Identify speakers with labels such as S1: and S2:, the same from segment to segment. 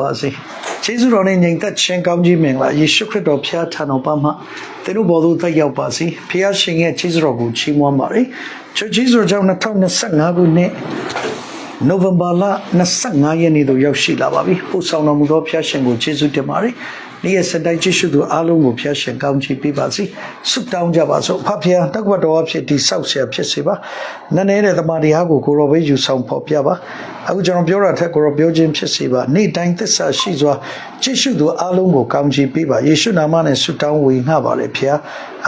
S1: ပါစေကျေးဇူးတော်နဲ့ညီသက်ချင်းကောင်းကြီးမင်္ဂလာယေရှုခရစ်တော်ဖျားထံတော်ပါမှသင်တို့ဘော်သို့တက်ရောက်ပါစေဖျားရှင်ရဲ့ကျေးဇူးတော်ကိုချီးမွမ်းပါရယ်ချစ်ကျေးဇူးတော်ကြောင့်2025ခုနှစ်နိုဝင်ဘာလ25ရက်နေ့သို့ရောက်ရှိလာပါပြီပို့ဆောင်တော်မူသောဖျားရှင်ကိုကျေးဇူးတင်ပါတယ် နေ့ရက်စတိုင်ကျေးဇူးသူအားလုံးကိုဖျားရှင်ကောင်းချီးပေးပါစေဆုတောင်းကြပါစို့ဖဖျားတက္ကဝတော်အဖြစ်ဒီဆောက်ဆရာဖြစ်စေပါနည်းနည်းတဲ့တမန်တရားကိုကိုရောပဲယူဆောင်ဖော်ပြပါအခုကျွန်တော်ပြောတာထက်ကိုရောပြောခြင်းဖြစ်စေပါနေ့တိုင်းသစ္စာရှိစွာကျေးဇူးသူအားလုံးကိုကောင်းချီးပေးပါယေရှုနာမနဲ့ဆုတောင်းဝေငှပါれဖျား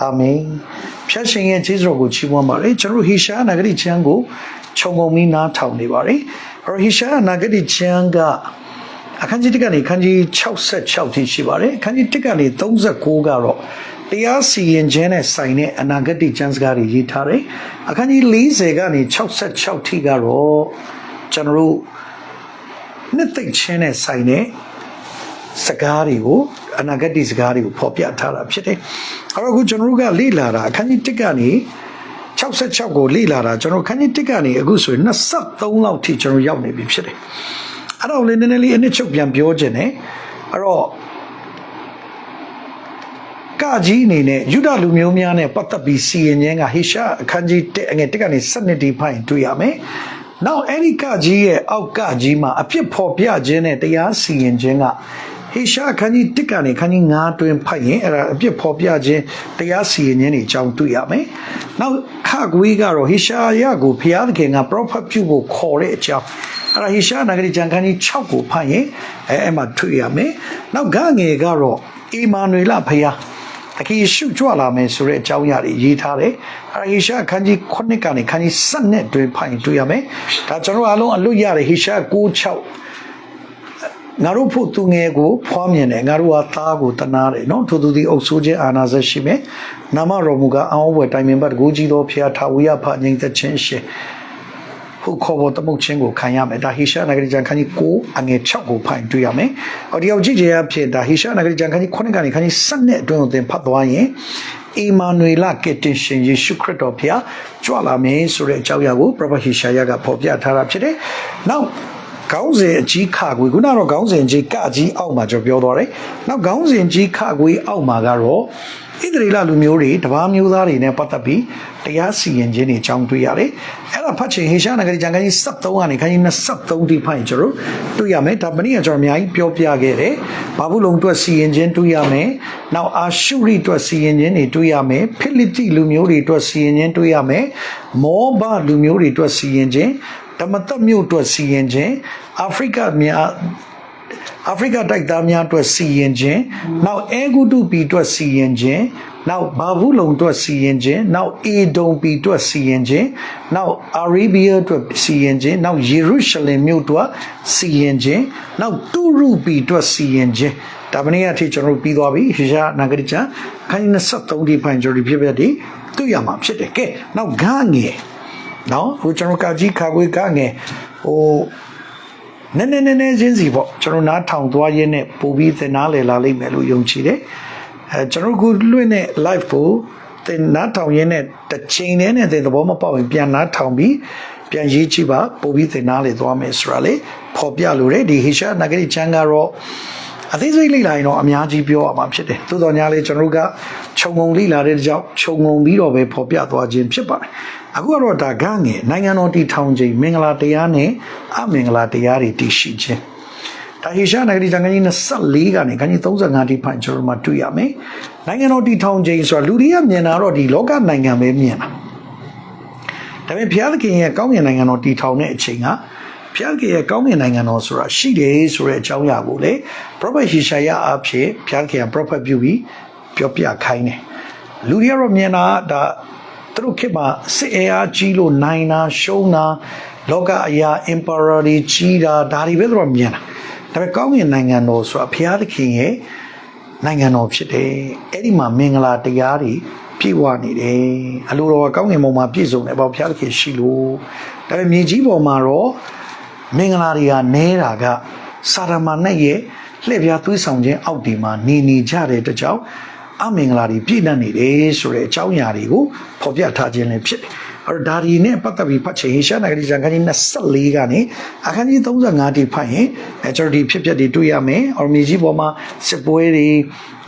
S1: အာမင်ဖျားရှင်ရဲ့ကျေးဇူးတော်ကိုချီးမွမ်းပါရယ်ကျွန်တော်ဟေရှာနဂရိချမ်းကိုခြုံငုံပြီးနားထောင်နေပါရယ်အဲ့တော့ဟေရှာနဂရိချမ်းက အခန်းကြီး1ကနေအခန်းကြီး66ထိရှိပါတယ်အခန်းကြီး1ကနေ39ကတော့တရားစီရင်ခြင်းနဲ့ဆိုင်တဲ့အနာဂတ်ကျမ်းစကားတွေရေးထားတယ်အခန်းကြီး40ကနေ66ထိကတော့ကျွန်တော်တို့နှစ်သိမ့်ခြင်းနဲ့ဆိုင်တဲ့စကားတွေကိုအနာဂတ်စကားတွေကိုဖော်ပြထားတာဖြစ်တယ်အဲ့တော့အခုကျွန်တော်တို့ကလေ့လာတာအခန်းကြီး1ကနေ66ကိုလေ့လာတာကျွန်တော်ခန်းကြီး1ကနေအခုဆိုရင်23လောက်ထိကျွန်တော်ရောက်နေပြီဖြစ်တယ် အဲ့တော့လည်းနည်းနည်းလေးအနစ်ချုပ်ပြန်ပြောခြင်းနဲ့အဲ့တော့ကကြီးအနေနဲ့ယူဒလူမျိုးများနဲ့ပတ်သက်ပြီးစီရင်ခြင်းကဟေရှာအခန်းကြီး1အငယ်1ကနေ7ဒီဖိုင်တွေ့ရမယ်။နောက်အဲ့ဒီကကြီးရဲ့အောက်ကကြီးမှာအဖြစ်ဖော်ပြခြင်းနဲ့တရားစီရင်ခြင်းကဟေရှာအခန်းကြီး1ကနေအခန်းကြီး9တွင်ဖတ်ရင်အဲ့ဒါအဖြစ်ဖော်ပြခြင်းတရားစီရင်ခြင်းတွေအကြောင်းတွေ့ရမယ်။နောက်ခကွေးကတော့ဟေရှာယကိုဘုရားသခင်က prophet ပြုဖို့ခေါ်တဲ့အကြောင်း အဲ့ဒါဟေရှာနဂရီကျမ်းခန်းကြီး6ကိုဖတ်ရင်အဲအဲ့မှာတွေ့ရမယ်။နောက်ဂငယ်ကတော့အီမာနွေလဖရားတခီရှုကြွလာမယ်ဆိုတဲ့အကြောင်းအရာတွေရေးထားတယ်။အဲဟေရှာခန်းကြီး9ကနေခန်းကြီး7နဲ့တွင်ဖိုင်တွေ့ရမယ်။ဒါကျွန်တော်အားလုံးအလွတ်ရတယ်ဟေရှာ96ငါတို့ဖို့သူငယ်ကိုဖွားမြင်တယ်ငါတို့ဟာသားကိုတနာတယ်နော်ထို့သူသည်အုပ်ဆိုးခြင်းအာနာဇက်ရှိမယ်။နာမတော်မူကားအောင်းဝယ်တိုင်ပင်ပတ်တကူကြီးသောဖျားထာဝရဖငြိမ်သက်ခြင်းရှင် ဟုတ်ခေါ်ပေါ်တမုတ်ချင်းကိုခံရမယ်ဒါဟေရှာနဂရီကျန်ခန်းကြီး9အငယ်6ကိုဖိုင်တွေ့ရမယ်။အော်ဒီရောက်ကြည့်ကြရဖြစ်ဒါဟေရှာနဂရီကျန်ခန်းကြီး9ကနေခန်းကြီး7နဲ့အတွင်းကိုသင်ဖတ်သွားရင်အီမာနွေလကက်တင်ရှင်ယေရှုခရစ်တော်ဖျားကြွလာမယ်ဆိုတဲ့အကြောင်းအရာကိုပရောဖက်ဟေရှာယကဖော်ပြထားတာဖြစ်တယ်။နောက်ခေါင်းစဉ်အကြီးခါခွေခုနကတော့ခေါင်းစဉ်ကြီးကအကြီးအောက်မှာကျွန်တော်ပြောသွားတယ်။နောက်ခေါင်းစဉ်ကြီးခါခွေအောက်မှာကတော့ ဣသရေလလူမျိုးတွေတပါးမျိုးသားတွေနဲ့ပတ်သက်ပြီးတရားစီရင်ခြင်းတွေအကြောင်းတွေ့ရတယ်။အဲ့ဒါဖတ်ချင်ဟေရှာနဂရီကျမ်းခန်းကြီး73ကနေခန်းကြီး23တိဖိုင်ကျွန်တော်တွေ့ရမယ်။ဒါမနေ့ကကျွန်တော်အများကြီးပြောပြခဲ့တယ်။ဘာဘူးလုံအတွက်စီရင်ခြင်းတွေ့ရမယ်။နောက်အာရှုရိအတွက်စီရင်ခြင်းတွေတွေ့ရမယ်။ဖိလိတိလူမျိုးတွေအတွက်စီရင်ခြင်းတွေ့ရမယ်။မောဘလူမျိုးတွေအတွက်စီရင်ခြင်းဓမ္မသက်မြို့အတွက်စီရင်ခြင်းအာဖရိကများ အာဖရိကတိုက်သားများအတွက်စီရင်ခြင်းနောက်အဲဂုတုပီအတွက်စီရင်ခြင်းနောက်ဘာဘူးလုံအတွက်စီရင်ခြင်းနောက်အေဒုံပီအတွက်စီရင်ခြင်းနောက်အာရေဘီယာအတွက်စီရင်ခြင်းနောက်ယေရုရှလင်မြို့အတွက်စီရင်ခြင်းနောက်တူရုပီအတွက်စီရင်ခြင်းဒါမနေ့အထိကျွန်တော်တို့ပြီးသွားပြီဟေရှာနာဂရိချာခန်း23ဒီဖိုင်ဂျိုဒီဖြစ်ဖြစ်ဒီတွေ့ရမှာဖြစ်တယ်ကဲနောက်ဂငယ်နော်ဟိုကျွန်တော်ကကြီးခါခွေကငယ်ဟို နည်းနည်းနည်းနည်းချင်းစီပေါ့ကျွန်တော်နားထောင်သွားရင်းနဲ့ပို့ပြီးသင်နားလည်လာလိမ့်မယ်လို့ယုံကြည်တယ်အဲကျွန်တော်ခုလွှင့်တဲ့ live ကိုသင်နားထောင်ရင်းနဲ့တစ်ချိန်တည်းနဲ့သင်သဘောမပေါက်ရင်ပြန်နားထောင်ပြီးပြန်ရေးကြည့်ပါပို့ပြီးသင်နားလည်သွားမယ်ဆိုတာလေပေါ်ပြလို့တယ်ဒီဟေရှာနဂရီချန်ကတော့ အသေးစိတ်လိလာရင်တော့အများကြီးပြောရမှာဖြစ်တယ်သို့တော်ညာလေးကျွန်တော်တို့ကခြုံငုံလိလာတဲ့ကြောင့်ခြုံငုံပြီးတော့ပဲပေါ်ပြသွားခြင်းဖြစ်ပါတယ်အခုကတော့ဒါကငယ်နိုင်ငံတော်တည်ထောင်ခြင်းမင်္ဂလာတရားနဲ့အမင်္ဂလာတရားတွေတည်ရှိခြင်းဒါဟေရှာနဂရီတန်ခန်းကြီး24ကနေခန်းကြီး35တိဖိုင်ကျွန်တော်တို့တွေ့ရမယ်နိုင်ငံတော်တည်ထောင်ခြင်းဆိုတာလူတွေကမြင်တာတော့ဒီလောကနိုင်ငံပဲမြင်တာဒါပေမဲ့ဘုရားသခင်ရဲ့ကောင်းကင်နိုင်ငံတော်တည်ထောင်တဲ့အချိန်က ဘုရားကရဲ့ကောင်းကင်နိုင်ငံတော်ဆိုတာရှိတယ်ဆိုတဲ့အကြောင်းအရာကိုလေ prophet ဟေရှာယအဖြစ်ဘုရားခင်က prophet ပြုပြီးပြောပြခိုင်းတယ်လူတွေကတော့မြင်တာဒါသူတို့ခေတ်မှာစစ်အင်အားကြီးလို့နိုင်တာရှုံးတာလောကအရာ emperor တွေကြီးတာဒါတွေပဲသူတို့မြင်တာဒါပေမဲ့ကောင်းကင်နိုင်ငံတော်ဆိုတာဘုရားသခင်ရဲ့နိုင်ငံတော်ဖြစ်တယ်အဲ့ဒီမှာမင်္ဂလာတရားတွေပြည့်ဝနေတယ်အလိုတော်ကောင်းကင်ဘုံမှာပြည့်စုံတယ်ပေါ့ဘုရားသခင်ရှိလို့ဒါပေမဲ့မြေကြီးပေါ်မှာတော့ မင်္ဂလာတွေကနဲတာကစာရမဏေရဲ့လှည့်ပြားသွေးဆောင်ခြင်းအောက်ဒီမှာနေနေကြတဲ့တကြောင်အမင်္ဂလာတွေပြည့်နှက်နေတယ်ဆိုတဲ့အကြောင်းအရာတွေကိုဖော်ပြထားခြင်းလည်းဖြစ်တယ်။အအဲ့တော့ဒါဒီနဲ့ပတ်သက်ပြီးဖတ်ချင်ဟေရှာနဂရီကျမ်းခန်းကြီး24ကနေအခန်းကြီး35တိဖတ်ရင်အဲကျွန်တော်ဒီဖြစ်ပျက်တွေတွေ့ရမယ်အော်မြေကြီးပေါ်မှာစစ်ပွဲတွေ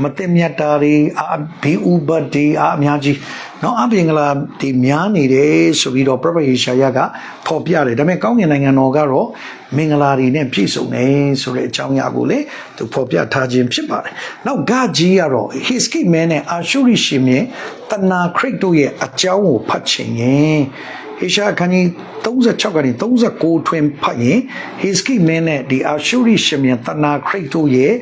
S1: မသိမြတ်တာတွေအာဘီဥဘတ်တွေအာအများကြီး နော်အပြင်ကလာဒီများနေတယ်ဆိုပြီးတော့ prophet ဟေရှာယကဖော်ပြတယ်ဒါပေမဲ့ကောင်းကင်နိုင်ငံတော်ကတော့မင်္ဂလာတွေနဲ့ပြည့်စုံတယ်ဆိုတဲ့အကြောင်းအရာကိုလေသူဖော်ပြထားခြင်းဖြစ်ပါတယ်နောက်ဂါကြီးကတော့ Hiski man နဲ့အာရှုရိရှင်မြင်တနာခရစ်တို့ရဲ့အကြောင်းကိုဖတ်ချင်ရင်ဟေရှာခန်းကြီး36ကနေ39ထွင်ဖတ်ရင် Hiski man နဲ့ဒီအာရှုရိရှင်မြင်တနာခရစ်တို့ရဲ့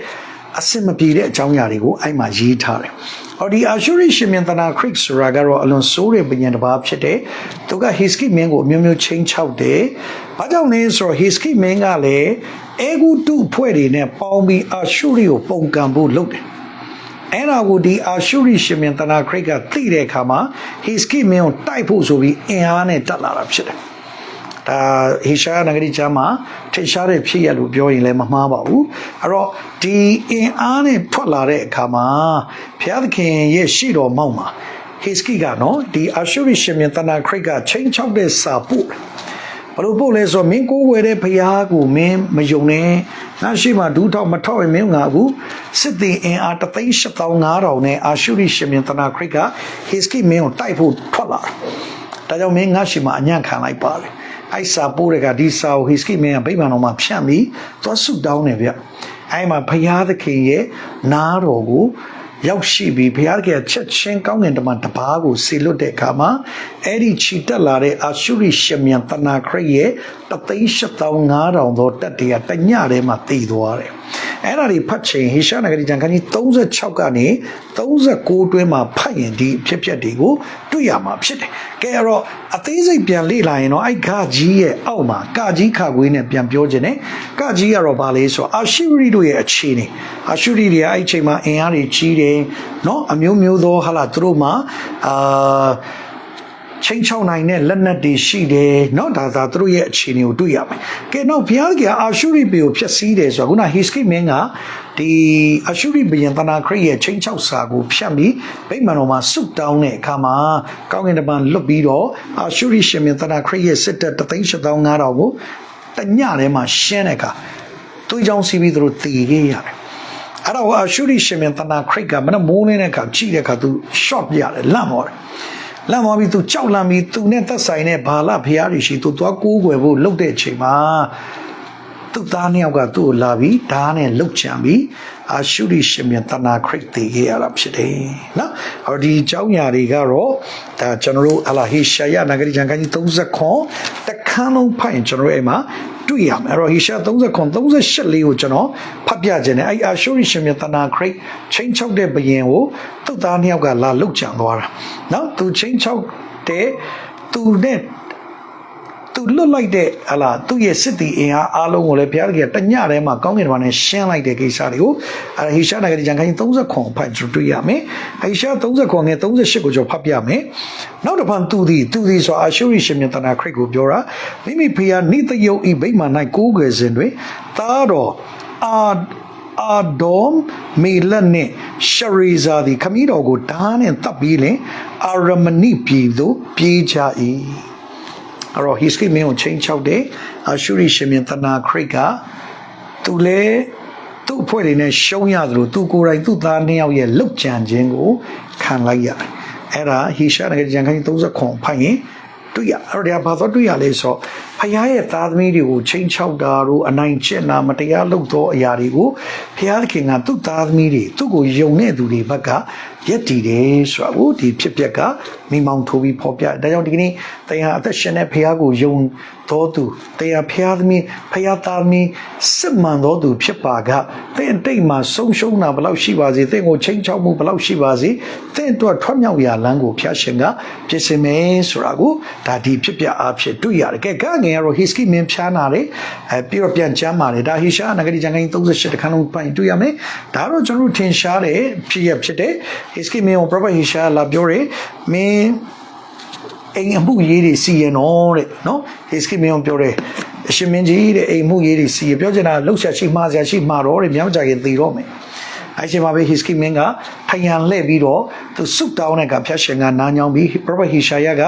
S1: အစင်မပြေတဲ့အကြောင်းအရာတွေကိုအဲ့မှာရေးထားတယ်။ အော်ဒီအာရှုရိရှင်မြင်တနာခရစ်ဆိုတာကတော့အလွန်ဆိုးတဲ့ပညာတစ်ပါးဖြစ်တယ်။သူက Hiski man ကိုအမျိုးမျိုးချင်းချောက်တယ်။ဘာကြောင့်လဲဆိုတော့ Hiski man ကလည်းအေဂုတုဖွဲ့တွေနဲ့ပေါင်းပြီးအာရှုရိကိုပုံကံဖို့လုပ်တယ်။အဲ့ဒါကိုဒီအာရှုရိရှင်မြင်တနာခရစ်ကသိတဲ့အခါမှာ Hiski man ကိုတိုက်ဖို့ဆိုပြီးအင်အားနဲ့တက်လာတာဖြစ်တယ်။ ဒါဟေရှာယနဂရီချမ်းမှာထိရှားတဲ့ဖြစ်ရလို့ပြောရင်လည်းမမှားပါဘူးအဲ့တော့ဒီအင်အားနဲ့ထွက်လာတဲ့အခါမှာဘုရားသခင်ရဲ့ရှေ့တော်မောက်မှာဟေစကီကနော်ဒီအာရှုရိရှင်မြင်တနာခရစ်ကချင်းချောက်တဲ့စာပို့ဘလို့ပို့လဲဆိုမင်းကိုးဝယ်တဲ့ဘုရားကိုမင်းမယုံနဲ့ငါရှိမှဒူးထောက်မထောက်ရင်မင်းငါအခုစစ်သည်အင်အား38500နဲ့အာရှုရိရှင်မြင်တနာခရစ်ကဟေစကီမင်းကိုတိုက်ဖို့ထွက်လာတာဒါကြောင့်မင်းငါရှိမှအညံ့ခံလိုက်ပါလေ အိုက်စာပိုးတဲ့ကဒီစာကိုဟိစကိမင်းကဗိမာန်တော်မှာဖြန့်ပြီးသွားဆုတောင်းတယ်ဗျအဲ့မှာဘုရားသခင်ရဲ့နားတော်ကိုရောက်ရှိပြီးဘုရားသခင်ချက်ချင်းကောင်းကင်တမန်တပါးကိုဆေလွတ်တဲ့အခါမှာအဲ့ဒီခြိတက်လာတဲ့အာရှုရိရှမြန်တနာခရစ်ရဲ့တသိန်း8500သောတက်တရတညထဲမှာတည်သွားတယ် အဲ့ဒါတွေဖတ်ချိန်ဟေရှာနဂရီကျမ်းခန်းကြီး36ကနေ39တွင်းမှာဖတ်ရင်ဒီဖြစ်ပျက်တွေကိုတွေ့ရမှာဖြစ်တယ်။ကဲအဲ့တော့အသေးစိတ်ပြန်လေ့လာရင်တော့အဲ့ဂါကြီးရဲ့အောက်မှာဂါကြီးခါခွေးနဲ့ပြန်ပြောခြင်းနဲ့ဂါကြီးကတော့ဘာလဲဆိုတော့အာရှုရိတို့ရဲ့အခြေအနေအာရှုရိတွေကအဲ့ချိန်မှာအင်အားတွေကြီးတယ်เนาะအမျိုးမျိုးသောဟာလာသူတို့မှာအာ ချင်းချောင်းနိုင်တဲ့လက်နက်တွေရှိတယ်เนาะဒါသာသူတို့ရဲ့အခြေအနေကိုတွေ့ရမယ်။ကဲတော့ဘုရားကအာရှုရိပေကိုဖျက်ဆီးတယ်ဆိုတော့ခုနဟိစကိမင်းကဒီအာရှုရိဘယံတနာခရစ်ရဲ့ချင်းချောက်စာကိုဖြတ်ပြီးဗိမာန်တော်မှာဆုတောင်းတဲ့အခါမှာကောင်းကင်တပံလွတ်ပြီးတော့အာရှုရိရှင်မြင်တနာခရစ်ရဲ့စစ်တပ်38500ကိုတညထဲမှာရှင်းတဲ့အခါသူ့ကြောင့်စီးပြီးသူတို့တည်ခဲ့ရတယ်။အဲ့တော့အာရှုရိရှင်မြင်တနာခရစ်ကမနမိုးနေတဲ့အခါကြည့်တဲ့အခါသူ short ပြရတယ်လန့်သွားတယ် လမ်းသွားပြီးသူကြောက်လန့်ပြီးသူနဲ့သက်ဆိုင်တဲ့ဘာလဖျားတွေရှိသူသွားကိုးကွယ်ဖို့လှုပ်တဲ့အချိန်မှာသူ့သားနှစ်ယောက်ကသူ့ကိုလာပြီးဓာတ်နဲ့လှုပ်ချံပြီးအာရှုရိရှင်မြတ်တနာခရစ်တည်ခဲ့ရတာဖြစ်တယ်နော်ဟောဒီအကြောင်းညာတွေကတော့ဒါကျွန်တော်တို့အလာဟေရှာယနဂရီဂျန်ခန်းကြီး30ခွန်တခ န်းလုံးဖတ်ရင်ကျွန်တော်တို့အဲ့မှာတွေ့ရမယ်အဲ့တော့ဟေရှာ30ခွန်38လေးကိုကျွန်တော်ဖတ်ပြခြင်းနဲ့အဲ့အာရှုရိရှင်မြတ်တနာခရစ်ချင်းချောက်တဲ့ဘယင်ကိုသူ့သားနှစ်ယောက်ကလာလှုပ်ချံသွားတာနော်သူချင်းချောက်တဲ့သူနဲ့ သူလွတ်လိုက်တဲ့ဟလာသူ့ရဲ့စစ်တီအင်အားအားလုံးကိုလည်းဘုရားတကယ်တညထဲမှာကောင်းကင်ဘဝနဲ့ရှင်းလိုက်တဲ့ကိစ္စတွေကိုအဲဟိရှာနဂရီဂျန်ခိုင်း30ခွန်ဖတ်ကြတွေ့ရမယ်ဟိရှာ30ခွန်ငယ်38ကိုကျွန်တော်ဖတ်ပြမယ်နောက်တစ်ဖန်သူသည်သူသည်ဆိုအာရှုရိရှင်မြတ်တနာခရစ်ကိုပြောတာမိမိဖျားနိတယုတ်ဤဗိမာန်၌ကိုးကွယ်စဉ်တွင်သားတော်အာအာဒုံမေလနဲ့ရှရီဇာသည်ခမည်းတော်ကိုဓာတ်နဲ့တပ်ပြီးလင်အာရမဏိပြည်သို့ပြေးကြ၏ အဲ့တော့ history မင်းကိုချိန်ချောက်တယ်အာရှုရိရှင်မြင်တနာခရစ်ကသူလဲသူ့အဖွဲ့တွေနဲ့ရှုံးရသလိုသူကိုယ်တိုင်သူ့သားနှစ်ယောက်ရဲ့လုတ်ကြံခြင်းကိုခံလိုက်ရတယ်အဲ့ဒါဟိရှာငယ်ကြံခိုင်း30ခွန်ဖိုင်ရင်တွေ့ရအဲ့ဒါဘာသာတွေ့ရလဲဆိုဖခင်ရဲ့သားသမီးတွေကိုချိန်ချောက်တာတို့အနိုင်ကျင့်တာမတရားလုပ်သောအရာတွေကိုဖခင်သခင်ကသူ့သားသမီးတွေသူ့ကိုယုံတဲ့သူတွေဘက်ကရက်တည်တယ်ဆိုတာကိုဒီဖြစ်ပျက်ကမိမောင်ထိုးပြီးဖော်ပြဒါကြောင့်ဒီကနေ့တရားအသက်ရှင်တဲ့ဖခင်ကိုယုံတော်သူတရားဖခင်သမီးဖခင်သားသမီးစစ်မှန်တော်သူဖြစ်ပါကသင်တိတ်မှာဆုံးရှုံးတာဘယ်လောက်ရှိပါစေသင်ကိုချိန်ချောက်မှုဘယ်လောက်ရှိပါစေသင်အတွက်ထွက်မြောက်ရာလမ်းကိုဖျားရှင်ကပြင်ဆင်မယ်ဆိုတာကိုဒါဒီဖြစ်ပျက်အားဖြင့်တွေ့ရတယ်ကဲကငယ်ကတော့ history မင်းဖြားနာတယ်အဲပြီးတော့ပြန်ကျမ်းပါတယ်ဒါဟိရှာနဂရီဂျန်ကိုင်း38တခန်းလုံးပိုင်တွေ့ရမယ်ဒါတော့ကျွန်တော်တို့ထင်ရှားတဲ့ဖြစ်ရဖြစ်တဲ့ history မင်းကို prophet ဟိရှာလာပြောတယ်မင်းအိမ်အမှုရေးတွေစီရင်တော့တဲ့နော် history မင်းကိုပြောတယ်အရှင်မင်းကြီးတဲ့အိမ်မှုရေးတွေစီရပြောချင်တာလှုပ်ရှားရှိမှားစရာရှိမှာတော့တဲ့မြောက်ကြခင်သိတော့မယ်အဲ့ချိန်မှာပဲ Hiski Min ကထယံလှည့်ပြီးတော့သူဆုတောင်းတဲ့ကဖျက်ရှင်ကနားညောင်းပြီး Prophet Hishaya က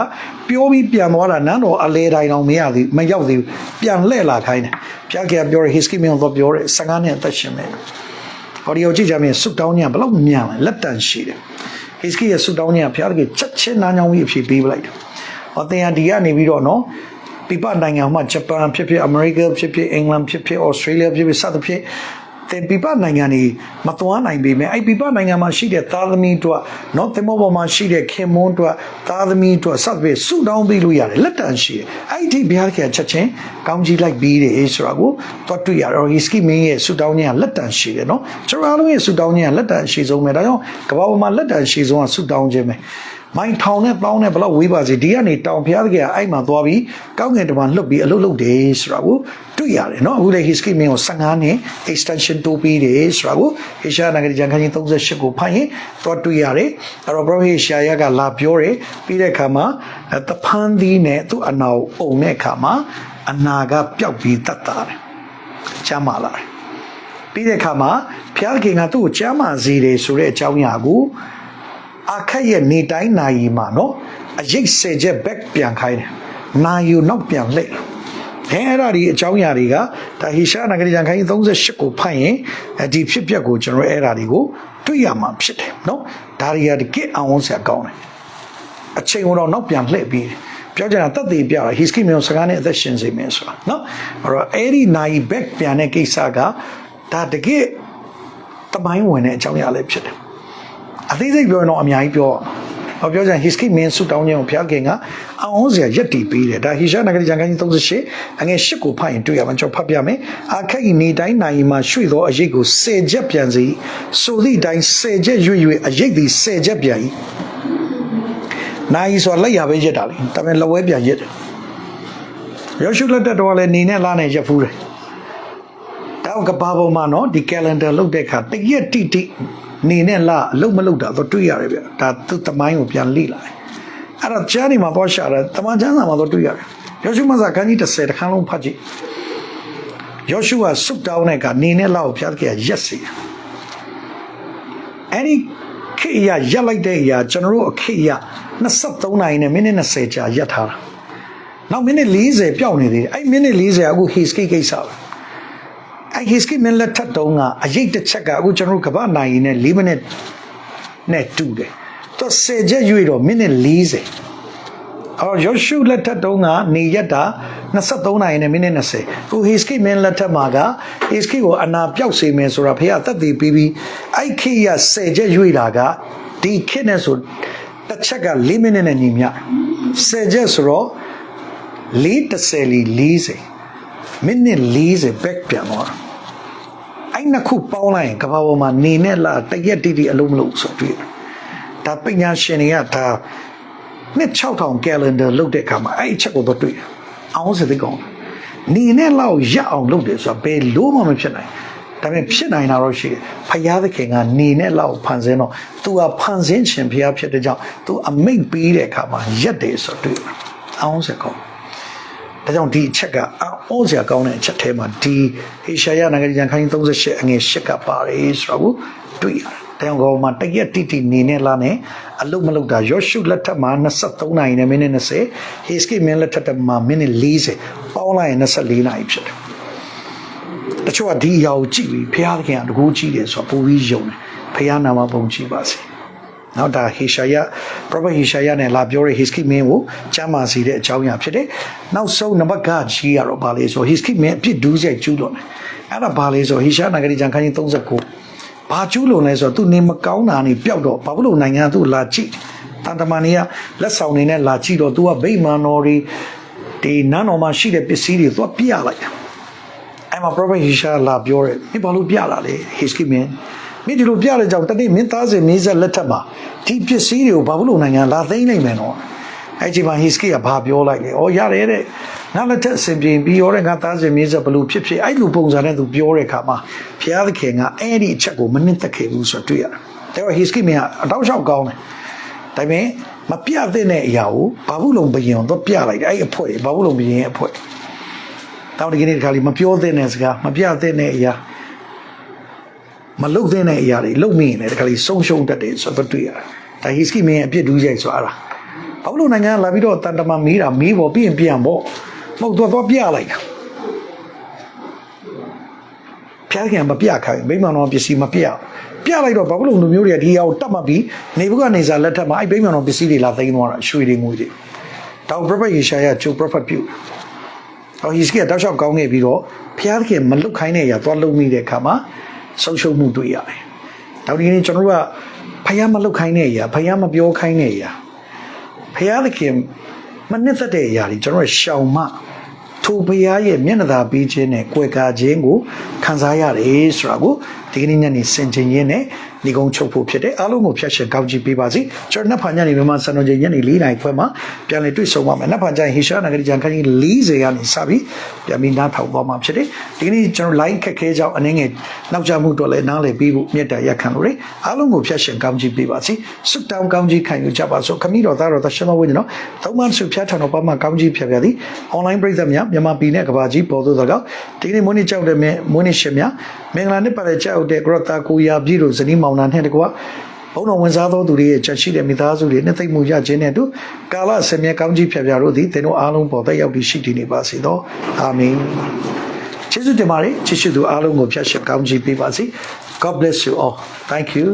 S1: ပြောပြီးပြန်သွားတာနန်းတော်အလဲတိုင်းအောင်မရသေးမရောက်သေးဘူးပြန်လှည့်လာခိုင်းတယ်ဖျက်ကပြောတယ် Hiski Min တော့ပြောတယ်15နှစ်အသက်ရှင်မယ် ဟောဒီကိုကြည့်ကြမယ်ဆုတောင်းညဘလောက်မြန်လဲလက်တန်ရှိတယ် Hiski ရဲ့ဆုတောင်းညဖျက်ကချက်ချင်းနားညောင်းပြီးအဖြေပေးပလိုက်တယ်ဟောတင်ရဒီကနေပြီးတော့နော်ပြပနိုင်ငံမှာဂျပန်ဖြစ်ဖြစ်အမေရိကဖြစ်ဖြစ်အင်္ဂလန်ဖြစ်ဖြစ်ဩစတြေးလျဖြစ်ဖြစ်စသဖြင့် တင်ပြပနိုင်ငံတွေမသွားနိုင်ပေမဲ့အဲ့ပြပနိုင်ငံမှာရှိတဲ့သားသမီးတို့နော်တင်မောပေါ်မှာရှိတဲ့ခင်မွန်းတို့သားသမီးတို့စသဖြင့်ဆုတောင်းပေးလို့ရတယ်လက်တန်ရှိတယ်အဲ့ဒီဘုရားခင်ချက်ချင်းကောင်းကြီးလိုက်ပြီးတယ်ဆိုတာကိုသွားတွေ့ရတော့ Hiski မင်းရဲ့ဆုတောင်းခြင်းကလက်တန်ရှိတယ်နော်ကျွန်တော်အားလုံးရဲ့ဆုတောင်းခြင်းကလက်တန်ရှိဆုံးပဲဒါကြောင့်ကမ္ဘာပေါ်မှာလက်တန်ရှိဆုံးကဆုတောင်းခြင်းပဲ မိုင်ထောင်နဲ့ပေါင်းနဲ့ဘလောက်ဝေးပါစေဒီကနေတောင်ဘုရားသခင်ကအဲ့မှာသွားပြီးကောင်းကင်တမန်လှုပ်ပြီးအလုပ်လုပ်တယ်ဆိုတာကိုတွေ့ရတယ်နော်အခုလေ history မင်းကို15နှစ် extension တိုးပေးတယ်ဆိုတာကိုဟေရှာနဂရီကျမ်းခန်းကြီး38ကိုဖတ်ရင်သွားတွေ့ရတယ်အဲ့တော့ prophet ဟေရှာယကလာပြောတယ်ပြီးတဲ့အခါမှာတဖန်သီးနဲ့သူ့အနာကိုအုံတဲ့အခါမှာအနာကပျောက်ပြီးတတ်တာတယ်ချမ်းမာလာတယ်ပြီးတဲ့အခါမှာဘုရားခင်ကသူ့ကိုချမ်းမာစေတယ်ဆိုတဲ့အကြောင်းအရာကို အခက်ရဲ့နေတိုင်းနာယီမှာနော်အရေးဆယ်ချက် back ပြန်ခိုင်းတယ်နာယူနောက်ပြန်လှည့်အဲအဲ့ဒါဒီအကြောင်းအရာတွေကဒါဟိရှာနဂရီဂျန်ခိုင်း38ကိုဖတ်ရင်ဒီဖြစ်ပျက်ကိုကျွန်တော်အဲ့ဒါတွေကိုတွေ့ရမှာဖြစ်တယ်နော်ဒါတွေကတကယ်အောင်စရာကောင်းတယ်အချိန်ကတော့နောက်ပြန်လှည့်ပြီးတယ်ပြောကြတာတက်သေးပြတာ history မျိုးစကားနဲ့အသက်ရှင်စေမယ်ဆိုတာနော်အဲ့တော့အဲ့ဒီနိုင် back ပြန်တဲ့ကိစ္စကဒါတကယ်တမိုင်းဝင်တဲ့အကြောင်းအရာလေးဖြစ်တယ် အသေးစိတ်ပြောရင်တော့အများကြီးပြောဟောပြောကြရင် history မင်းဆူတောင်းခြင်းကိုဖျားခင်ကအောင်စရာရက်တီပေးတယ်ဒါဟိရှာနဂရီဂျန်ခန်းကြီး38အငယ်8ကိုဖတ်ရင်တွေ့ရမှာကျွန်တော်ဖတ်ပြမယ်အခက်ဤနေတိုင်းနိုင်မှာရွှေ့သောအရေးကို10ချက်ပြန်စီဆိုသည့်အတိုင်း10ချက်ရွေ့ရွေ့အရေးသည်10ချက်ပြန်၏နိုင်ဆိုလက်ရပဲရက်တာလေဒါပေမဲ့လက်ဝဲပြန်ရက်တယ်ယောရှုလက်တက်တော်ကလည်းနေနဲ့လာနဲ့ရက်ဖူးတယ် တောက်ကဘာပေါ်မှာနော်ဒီ calendar လုတ်တဲ့အခါတရက်တိတိနေနဲ့လာအလုံးမလုတ်တာတော့တွေ့ရတယ်ဗျဒါသူတမိုင်းကိုပြန်လိလာတယ်အဲ့တော့ကျမ်းနေမှာပေါ်ရှာတယ်တမန်ကျမ်းစာမှာတော့တွေ့ရတယ်ယောရှုမစာခန်းကြီး30တခန်းလုံးဖတ်ကြည့်ယောရှုကဆုတ်တောင်းတဲ့ကနေနဲ့လာကိုဖျားကြရက်စီအဲ့ဒီခေတ်ရရက်လိုက်တဲ့အရာကျွန်တော်တို့အခေတ်ရ23နိုင်နဲ့မိနစ်20ကြာရက်ထားတာနောက်မိနစ်40ပျောက်နေသေးတယ်အဲ့မိနစ်40အခု his case ကိစ္စပဲ အဲ့ his case မင်းလက်ထက်တုံးကအရေးတစ်ချက်ကအခုကျွန်တော်တို့ကပ္ပနိုင်ရင်နဲ့4မိနစ်နဲ့တူတယ်သူ10ချက်ရွေ့တော့မိနစ်40အော်ယောရှုလက်ထက်တုံးကနေရက်တာ23နိုင်နဲ့မိနစ်20ခု his case မင်းလက်ထက်မှာက his case ကိုအနာပြောက်စေမယ်ဆိုတာဖေကအသက်သေးပြီးပြီးအဲ့ခေတ်ရ10ချက်ရွေ့တာကဒီခေတ်နဲ့ဆိုတစ်ချက်က4မိနစ်နဲ့ညီမျှ10ချက်ဆိုတော့430လီ40မိနစ်40 back ပြန်သွားတာ အဲ့နှစ်ခုပေါင်းလိုက်ရင်ကဘာပေါ်မှာနေနဲ့လာတရက်တိတိအလုံးမလုံးဆိုတွေ့တယ်ဒါပညာရှင်တွေကဒါနှစ်6000 calendar လုပ်တဲ့အခါမှာအဲ့အချက်ကိုတော့တွေ့တယ်အောင်စတဲ့ကောင်နေနဲ့လောက်ရအောင်လုပ်တယ်ဆိုတာဘယ်လို့မှမဖြစ်နိုင်ဒါပေမဲ့ဖြစ်နိုင်တာတော့ရှိတယ်ဖယားသခင်ကနေနဲ့လောက်ဖန်ဆင်းတော့ तू ကဖန်ဆင်းခြင်းဖယားဖြစ်တဲ့ကြောင့် तू အမိတ်ပေးတဲ့အခါမှာရက်တယ်ဆိုတော့တွေ့တယ်အောင်စကောင် ဒါကြောင့်ဒီအချက်ကအောစရာကောင်းတဲ့အချက်ထဲမှာဒီဟေရှာယနဂရီကျန်ခိုင်း38အငယ်8ကပါတယ်ဆိုတော့တွေ့ရတယ်။တောင်ကောင်မှာတရက်တိတိနေနဲ့လာနဲ့အလုတ်မလုတ်တာယောရှုလက်ထက်မှာ23နိုင်နဲ့မိနစ်20ဟေစကိမင်းလက်ထက်မှာမိနစ်40ပေါင်းလိုက်ရင်24နိုင်ဖြစ်တယ်။တချို့ကဒီအရာကိုကြည့်ပြီးဖခင်သခင်ကတကူကြည့်တယ်ဆိုတော့ပူပြီးယုံတယ်။ဖခင်နာမပုံကြည့်ပါစေ။ နောက်ဒါဟေရှာယပရောဖက်ဟေရှာယနဲ့လာပြောတဲ့ဟေစကိမင်းကိုကျမ်းမာစေတဲ့အကြောင်းအရာဖြစ်တယ်။နောက်ဆုံးနံပါတ်ကကြီးရတော့ဗာလေဆိုဟေစကိမင်းအဖြစ်ဒူးဆိုင်ကျူးလို့တယ်။အဲ့ဒါဗာလေဆိုဟေရှာနဂရီဂျန်ခန်းကြီး39ဘာကျူးလုံလဲဆိုတော့သူနေမကောင်းတာနေပျောက်တော့ဘာလို့နိုင်ငံသူ့လာကြည့်တန်တမန်တွေကလက်ဆောင်နေနဲ့လာကြည့်တော့ तू ကဗိမာန်တော်တွေဒီနန်းတော်မှာရှိတဲ့ပစ္စည်းတွေသူကပြလိုက်တာအဲ့မှာ prophet Hisha လာပြောတယ်မင်းဘာလို့ပြလာလဲ Hiski man မင်းဒီလိုပြတဲ့ကြောင့်တနေ့မင်းသားစင်မြေးဆက်လက်ထက်မှာဒီပစ္စည်းတွေကိုဘာလို့နိုင်ငံလာသိမ်းနိုင်မယ်နော်အဲ့ဒီမှာ Hiski ကဘာပြောလိုက်လဲဩရတယ်တဲ့ငါလက်ထက်အစဉ်ပြေပြီးရောတဲ့ငါသားစင်မြေးဆက်ဘလို့ဖြစ်ဖြစ်အဲ့လိုပုံစံနဲ့သူပြောတဲ့အခါမှာဘုရားသခင်ကအဲ့ဒီအချက်ကိုမနစ်သက်ခဲ့ဘူးဆိုတော့တွေ့ရတယ်။ဒါပေမဲ့ Hiski မင်းကအတောက်လျှောက်ကောင်းတယ်။ဒါပေမဲ့မပြတဲ့အရာကိုဘာဘူးလုံးဘယင်တော့ပြလိုက်တယ်အဲ့အဖွဲဘာဘူးလုံးဘယင်အဖွဲတောင်းဒီကနေ့ဒီခါလေးမပြောတဲ့စကားမပြတဲ့အရာ မလုတ်တဲ့အရာတွေလုတ်မိရင်လည်းတခါလေးဆုံးရှုံးတတ်တယ်ဆိုတော့တွေ့ရတယ်ဒါဟီစကီမင်းရဲ့အပြစ်ဒူးရိုက်ဆိုအဲ့ဒါဘာလို့နိုင်ငံကလာပြီးတော့တန်တမမီးတာမီးပေါ်ပြီးရင်ပြန်ပေါ့မဟုတ်တော့တော့ပြလိုက်တာဖျားခင်မပြခိုင်းမိမတော်ပစ္စည်းမပြပြလိုက်တော့ဘာလို့လူမျိုးတွေကဒီအရာကိုတတ်မှတ်ပြီးနေဘုကနေစာလက်ထက်မှာအဲ့ဘိမန်တော်ပစ္စည်းတွေလာသိမ်းသွားတာရွှေတွေငွေတွေတောင်ပရဖက်ယေရှာယကျိုးပရဖက်ပြုဟောဟီစကီကတောက်လျှောက်ကောင်းခဲ့ပြီးတော့ဖျားခင်မလုတ်ခိုင်းတဲ့အရာသွားလုံမိတဲ့အခါမှာ ဆုံးရှုံးမှုတွေ့ရတယ်။နောက်ဒီနေ့ကျွန်တော်တို့ကဖျားမလုတ်ခိုင်းတဲ့အရာဖျားမပြောခိုင်းတဲ့အရာဖျားခင်မနစ်သက်တဲ့အရာတွေကျွန်တော်တို့ရှောင်မှထိုဘုရားရဲ့မျက်နှာသာပေးခြင်းနဲ့ကြွယ်ကာခြင်းကိုခံစားရတယ်ဆိုတာကိုဒီကနေ့ညနေစင်ချင်ရင်းနဲ့ညီကုန်းချုပ်ဖို့ဖြစ်တယ်အားလုံးကိုဖျက်ရှင်ကောင်းချီးပေးပါစေကျွန်တော်နှစ်ဖာညနေမြန်မာစံတော်ချိန်ညနေ၄နာရီခွဲမှာပြန်လည်တွေ့ဆုံပါမယ်နှစ်ဖာကျရင်ဟေရှာနဂရီကျန်ခန်းကြီး40ကနေစပြီးပြန်ပြီးနားထောင်သွားမှာဖြစ်တယ်ဒီကနေ့ကျွန်တော် line ခက်ခဲကြောင်းအနေငယ်နောက်ကျမှုတော့လည်းနားလည်ပြီးဖို့မြတ်တာရက်ခံလို့ရအားလုံးကိုဖျက်ရှင်ကောင်းချီးပေးပါစေစွတ်တောင်းကောင်းချီးခံယူကြပါစို့ခမီးတော်သားတော်သရှင်မဝိညာဉ်တော်သုံးမဆုဖျက်ထံတော်ပါမှာကောင်းချီးဖြတ်ပြသည် online ပရိသတ်များမြန်မာပြည်နဲ့ကမ္ဘာကြီးပေါ်သို့သောကြောင့်ဒီကနေ့မွေးနေ့ကြောက်တဲ့မွေးနေ့ရှင်များမင်္ဂလာနှစ်ပတ်လည်ကြောက်တဲ့ကရတာကိုရာပြည်တို့ဇနီးမောင်နှံနဲ့တကွာဘုံတော်ဝင်စားသောသူတွေရဲ့ချက်ရှိတဲ့မိသားစုတွေနှစ်သိမ့်မှုရခြင်းနဲ့အတူကာလဆင်မြဲကောင်းကြီးဖြတ်ပြတို့သည်သင်တို့အားလုံးပေါ်သက်ရောက်ပြီးရှိတည်နေပါစေသောအာမင်ကျေးဇူးတင်ပါတယ်ချစ်ရှိသူအားလုံးကိုဖျက်ရှင်ကောင်းကြီးပေးပါစေ God bless you all thank you